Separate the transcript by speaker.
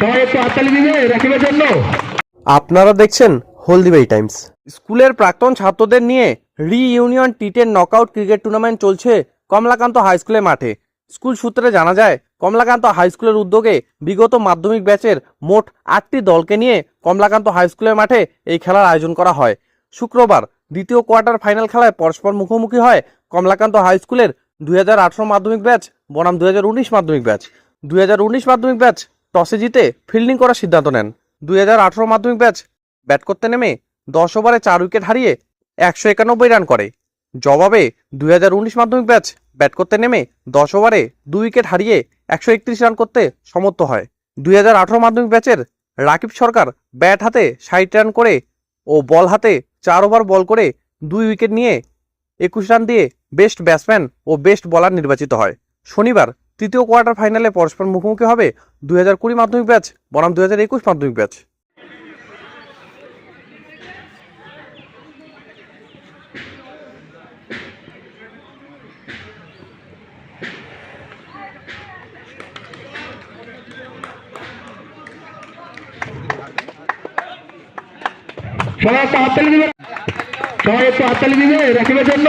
Speaker 1: সবাই একটু হাততালি দিবে রাকিবের জন্য।
Speaker 2: আপনারা দেখছেন হলদিবাই টাইমস। স্কুলের প্রাক্তন ছাত্রদের নিয়ে reunion T ten knockout cricket tournament চলছে কমলাকান্ত হাই স্কুলের মাঠে। স্কুল সূত্রে জানা যায় কমলাকান্ত হাই স্কুলের উদ্যোগে বিগত মাধ্যমিক ব্যাচের মোট আটটি দলকে নিয়ে কমলাকান্ত হাই স্কুলের মাঠে এই খেলার আয়োজন করা হয়। শুক্রবার দ্বিতীয় কোয়ার্টার ফাইনাল খেলায় পরস্পর মুখোমুখি হয় কমলাকান্ত হাই স্কুলের দুই হাজার আঠারো মাধ্যমিক ব্যাচ বনাম দুই হাজার উনিশ মাধ্যমিক ব্যাচ। দুই হাজার উনিশ মাধ্যমিক ব্যাচ টসে জিতে ফিল্ডিং করার সিদ্ধান্ত নেন। দুই হাজার আঠারো মাধ্যমিক ব্যাচ ব্যাট করতে নেমে দশ ওভারে চার উইকেট হারিয়ে একশো একানব্বই রান করে। জবাবে দুই হাজার উনিশ মাধ্যমিক ব্যাচ ব্যাট করতে নেমে দশ ওভারে দুই উইকেট হারিয়ে একশো একত্রিশ রান করতে সমর্থ হয়। দুই হাজার আঠেরো মাধ্যমিক ব্যাচের রাকিব সরকার ব্যাট হাতে ষাট রান করে ও বল হাতে চার ওভার বল করে দুই উইকেট নিয়ে একুশ রান দিয়ে বেস্ট ব্যাটসম্যান ও বেস্ট বলার নির্বাচিত হয়। শনিবার তৃতীয় কোয়ার্টার ফাইনালে পরস্পর মুখোমুখি হবে দুই হাজার কুড়ি মাধ্যমিক ব্যাচ, বনাম দুই হাজার একুশ মাধ্যমিক ব্যাচ।
Speaker 1: সবাই একটু হাততালি দিবে। সবাই একটু হাততালি দিবে রাকিবের জন্য।